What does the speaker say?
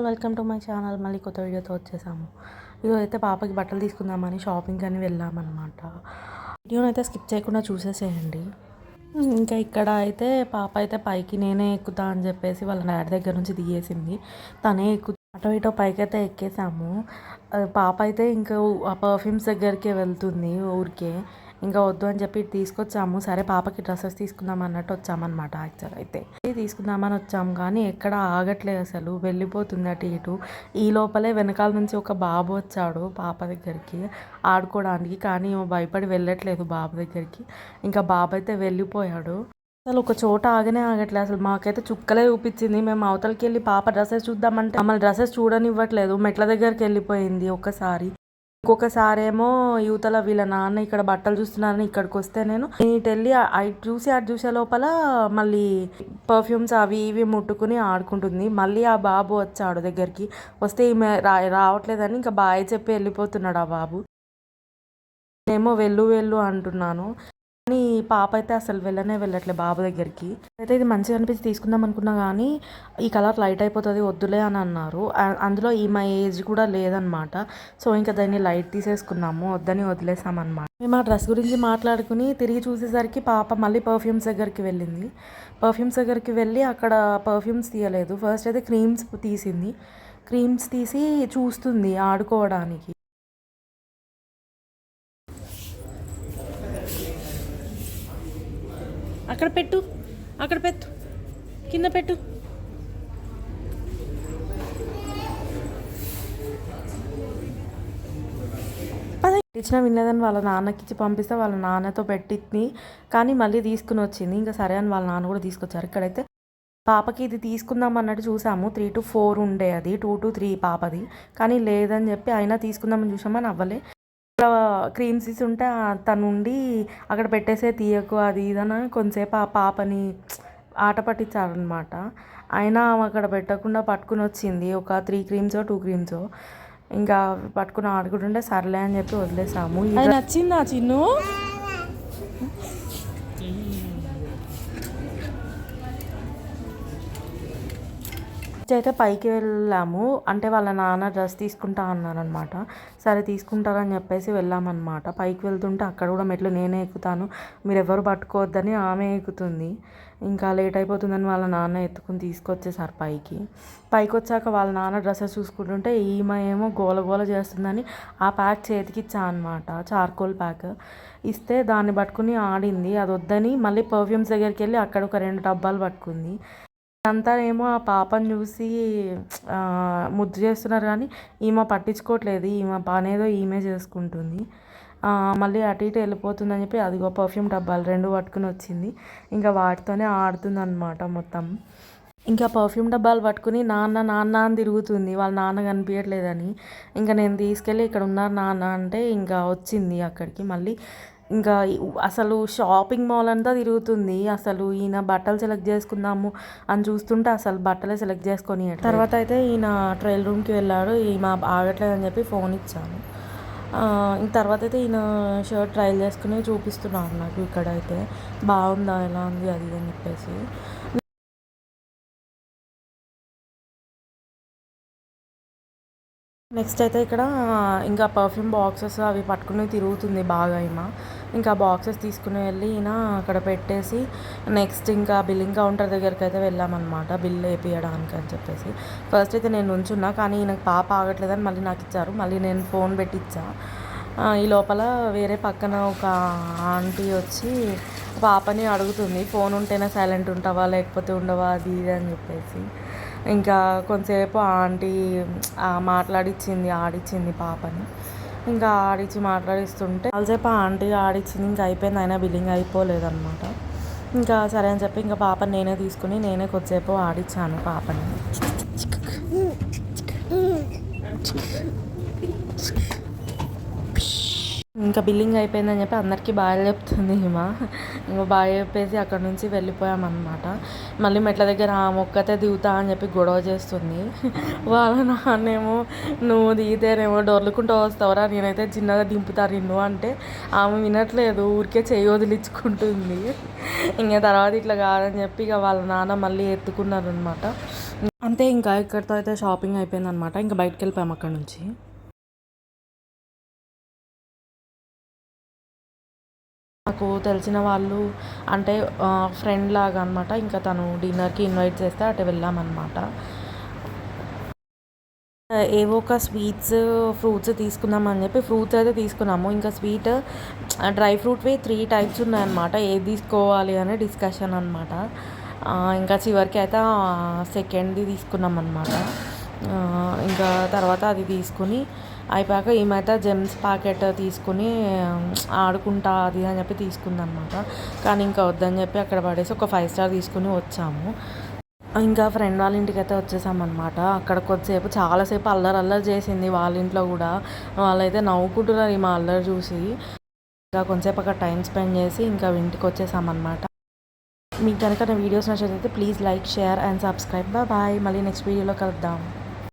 All welcome to my channel. మళ్ళీ కొత్త వీడియోతో వచ్చేసాము. ఈరోజు అయితే పాపకి బట్టలు తీసుకుందామని షాపింగ్ అని వెళ్ళామన్నమాట. వీడియోని అయితే స్కిప్ చేయకుండా చూసేసేయండి. ఇంకా ఇక్కడ అయితే పాప అయితే పైకి నేనే ఎక్కుతా అని చెప్పేసి వాళ్ళ డాడీ దగ్గర నుంచి దిగేసింది. తనే ఎక్కు అటో ఇటో పైకి అయితే ఎక్కేసాము పాప అయితే ఇంకా ఆ పర్ఫ్యూమ్స్ దగ్గరికి వెళ్తుంది ఊరికే. ఇంకా వద్దు అని చెప్పి తీసుకొచ్చాము. సరే పాపకి డ్రెస్సెస్ తీసుకుందాం అన్నట్టు వచ్చామన్నమాట యాక్చువల్ అయితే. ఇది తీసుకుందామని వచ్చాము కానీ ఎక్కడ ఆగట్లేదు అసలు. వెళ్ళిపోతుంది అటు ఇటు. ఈ లోపలే వెనకాల నుంచి ఒక బాబు వచ్చాడు పాప దగ్గరికి ఆడుకోవడానికి కానీ భయపడి వెళ్ళట్లేదు బాబు దగ్గరికి. ఇంకా బాబు అయితే వెళ్ళిపోయాడు. అసలు ఒక చోట ఆగనే ఆగట్లేదు అసలు మాకైతే చుక్కలే చూపించింది మేము అవతలకి వెళ్ళి పాప డ్రెస్సెస్ చూద్దామంటే మమ్మల్ని డ్రెస్సెస్ చూడనివ్వట్లేదు. మెట్ల దగ్గరికి వెళ్ళిపోయింది ఒకసారి ఇంకొకసారేమో యువతల వీళ్ళ నాన్న ఇక్కడ బట్టలు చూస్తున్నారని ఇక్కడికి వస్తే నేను ఇటు వెళ్ళి అటు చూసి అటు చూసే లోపల మళ్ళీ పర్ఫ్యూమ్స్ అవి ఇవి ముట్టుకుని ఆడుకుంటుంది. మళ్ళీ ఆ బాబు వచ్చాడు దగ్గరికి. వస్తే ఈమె రా రావట్లేదని ఇంకా బాయ్ చెప్పి వెళ్ళిపోతున్నాడు ఆ బాబు. నేమో వెళ్ళు వెళ్ళు అంటున్నాను. పాప అయితే అసలు వెళ్ళనే వెళ్ళట్లే బాబు దగ్గరికి. అయితే ఇది మంచిగా అనిపించి తీసుకుందాం అనుకున్నా కానీ ఈ కలర్ లైట్ అయిపోతుంది వద్దులే అని అన్నారు. అందులో ఈ మా ఏజ్ కూడా లేదనమాట. సో ఇంకా దాన్ని లైట్ తీసేసుకున్నాము. వద్దని వదిలేసామన్నమాట. మేము ఆ డ్రెస్ గురించి మాట్లాడుకుని తిరిగి చూసేసరికి పాప మళ్ళీ పర్ఫ్యూమ్స్ దగ్గరికి వెళ్ళింది. పర్ఫ్యూమ్స్ దగ్గరికి వెళ్ళి అక్కడ పర్ఫ్యూమ్స్ తీయలేదు. ఫస్ట్ అయితే క్రీమ్స్ తీసింది. క్రీమ్స్ తీసి చూస్తుంది ఆడుకోవడానికి అక్కడ పెట్టు అక్కడ పెట్టు. కింద పెట్టు. ఇచ్చిన వినలేదని వాళ్ళ నాన్నకి ఇచ్చి పంపిస్తే వాళ్ళ నాన్నతో పెట్టింది కానీ మళ్ళీ తీసుకుని వచ్చింది. ఇంకా సరే అని వాళ్ళ నాన్న కూడా తీసుకొచ్చారు. ఇక్కడైతే పాపకి ఇది తీసుకుందాం అన్నట్టు చూసాము. త్రీ టు ఫోర్ ఉండే అది. టూ టు త్రీ పాపది. కానీ లేదని చెప్పి అయినా తీసుకుందామని చూసామని అవ్వలే. ఇక్కడ క్రీమ్స్ ఇసి ఉంటే తనుండి అక్కడ పెట్టేసే తీయకు అది ఇదని కొంతసేపు ఆ పాపని ఆట పట్టించారనమాట అయినా ఆమె అక్కడ పెట్టకుండా పట్టుకుని వచ్చింది. ఒక త్రీ క్రీమ్సో టూ క్రీమ్సో ఇంకా పట్టుకుని ఆడుకుంటుంటే సర్లే అని చెప్పి వదిలేసాము. అది నచ్చిందా చిన్ను? నెక్స్ట్ అయితే పైకి వెళ్ళాము. అంటే వాళ్ళ నాన్న డ్రెస్ తీసుకుంటా అన్నారనమాట. సరే తీసుకుంటారని చెప్పేసి వెళ్ళామన్నమాట పైకి వెళ్తుంటే అక్కడ కూడా మెట్లు నేనే ఎక్కుతాను. మీరు ఎవరు పట్టుకోవద్దని ఆమె ఎక్కుతుంది. ఇంకా లేట్ అయిపోతుందని వాళ్ళ నాన్న ఎత్తుకుని తీసుకొచ్చేసారు పైకి. పైకి వచ్చాక వాళ్ళ నాన్న డ్రెస్సెస్ చూసుకుంటుంటే ఈమె ఏమో గోల గోల చేస్తుందని ఆ ప్యాక్ చేతికి ఇచ్చా అనమాట చార్కోల్ ప్యాక్. ఇస్తే దాన్ని పట్టుకుని ఆడింది. అది వద్దని మళ్ళీ పర్ఫ్యూమ్స్ దగ్గరికి వెళ్ళి అక్కడ ఒక రెండు డబ్బాలు పట్టుకుంది. అంతా ఏమో ఆ పాపను చూసి ముద్దు చేస్తున్నారు కానీ ఈమె పట్టించుకోవట్లేదు. ఈమె పనేదో ఈమె చేసుకుంటుంది. మళ్ళీ అటు ఇటు వెళ్ళిపోతుందని చెప్పి అదిగో పర్ఫ్యూమ్ డబ్బాలు రెండు పట్టుకుని వచ్చింది. ఇంకా వాటితోనే ఆడుతుంది అనమాట మొత్తం. ఇంకా పర్ఫ్యూమ్ డబ్బాలు పట్టుకుని నాన్న నాన్న అని తిరుగుతుంది. వాళ్ళ నాన్న కనిపించట్లేదని. ఇంకా నేను తీసుకెళ్ళి ఇక్కడ ఉన్నారు నాన్న అంటే ఇంకా వచ్చింది అక్కడికి మళ్ళీ. ఇంకా అసలు షాపింగ్ మాల్ అంతా తిరుగుతుంది. అసలు ఈయన బట్టలు సెలెక్ట్ చేసుకుందాము అని చూస్తుంటే అసలు బట్టలే సెలెక్ట్ చేసుకొని తర్వాత అయితే ఈయన ట్రైల్ రూమ్కి వెళ్ళాడు. ఈమె ఆగట్లేదు అని చెప్పి ఫోన్ ఇచ్చాను. తర్వాత అయితే ఈయన షర్ట్ ట్రైల్ చేసుకుని చూపిస్తున్నాడు నాకు ఇక్కడైతే. బాగుందా ఎలా ఉంది అది అని చెప్పేసి. నెక్స్ట్ అయితే ఇక్కడ ఇంకా పర్ఫ్యూమ్ బాక్సెస్ అవి పట్టుకుని తిరుగుతుంది బాగా ఈమె. ఇంకా బాక్సెస్ తీసుకుని వెళ్ళి ఈయన అక్కడ పెట్టేసి నెక్స్ట్ ఇంకా బిల్లింగ్ కౌంటర్ దగ్గరికి అయితే వెళ్ళామన్నమాట బిల్ వేపియడానికి అని చెప్పేసి. ఫస్ట్ అయితే నేను ఉంచున్నా కానీ ఈయనకు పాప ఆగట్లేదని మళ్ళీ నాకు ఇచ్చారు. మళ్ళీ నేను ఫోన్ పెట్టి ఇచ్చా ఈ లోపల వేరే పక్కన ఒక ఆంటీ వచ్చి పాపని అడుగుతుంది ఫోన్ ఉంటేనే సైలెంట్ ఉంటావా లేకపోతే ఉండవా అది ఇది అని చెప్పేసి. ఇంకా కొంతసేపు ఆ ఆంటీ మాట్లాడిచ్చింది ఆడిచ్చింది పాపని. ఇంకా ఆడిచ్చి మాట్లాడిస్తుంటే చాలాసేపు ఆ ఆంటీ ఆడిచ్చింది ఇంకా అయిపోయింది అయినా బిల్లింగ్ అయిపోలేదన్నమాట ఇంకా సరే అని చెప్పి ఇంకా పాపని నేనే తీసుకుని నేనే కొద్దిసేపు ఆడిచ్చాను పాపని ఇంకా బిల్లింగ్ అయిపోయిందని చెప్పి అందరికీ బాగా చెప్తుంది హిమ. ఇంకా బాగా చెప్పేసి అక్కడ నుంచి వెళ్ళిపోయామన్నమాట. మళ్ళీ మెట్ల దగ్గర ఆ మొక్కతే దిగుతా అని చెప్పి గొడవ చేస్తుంది. వాళ్ళ నాన్నేమో నువ్వు దిగితేనేమో డొర్లుకుంటూ వస్తావురా నేనైతే చిన్నగా దింపుతా నిన్ను అంటే ఆమె వినట్లేదు ఊరికే చేయి వదిలించుకుంటుంది. ఇంకా తర్వాత ఇట్లా కాదని చెప్పి ఇక వాళ్ళ నాన్న మళ్ళీ ఎత్తుకున్నారనమాట అంతే ఇంకా ఇక్కడితో అయితే షాపింగ్ అయిపోయిందనమాట ఇంకా బయటకు వెళ్ళిపోయాము అక్కడ నుంచి. నాకు తెలిసిన వాళ్ళు అంటే ఫ్రెండ్ లాగా అనమాట ఇంకా తను డిన్నర్కి ఇన్వైట్ చేస్తే అటు వెళ్ళామన్నమాట. ఏవో ఒక స్వీట్స్ ఫ్రూట్స్ తీసుకుందామని చెప్పి ఫ్రూట్స్ అయితే తీసుకున్నాము. ఇంకా స్వీట్ డ్రై ఫ్రూట్వి త్రీ టైప్స్ ఉన్నాయన్నమాట. ఏది తీసుకోవాలి అనే డిస్కషన్ అనమాట ఇంకా చివరికి అయితే సెకండ్ది తీసుకున్నాం అనమాట ఇంకా తర్వాత అది తీసుకుని అయిపోయాక ఈమైతే జెమ్స్ ప్యాకెట్ తీసుకుని ఆడుకుంటా అది అని చెప్పి తీసుకుందనమాట కానీ ఇంకా వద్దని చెప్పి అక్కడ పడేసి ఒక ఫైవ్ స్టార్ తీసుకుని వచ్చాము. ఇంకా ఫ్రెండ్ వాళ్ళ ఇంటికి అయితే వచ్చేసామన్నమాట. అక్కడ కొద్దిసేపు చాలాసేపు అల్లరి అల్లరి చేసింది వాళ్ళ ఇంట్లో కూడా. వాళ్ళైతే నవ్వుకుంటున్నారు ఈ మా అల్లరి చూసి. ఇంకా కొంతసేపు అక్కడ టైం స్పెండ్ చేసి ఇంకా ఇంటికి వచ్చేసామన్నమాట. మీకు కనుక నా వీడియోస్ నచ్చితే please like share and subscribe. Bye. మళ్ళీ నెక్స్ట్ వీడియోలో కలుద్దాం.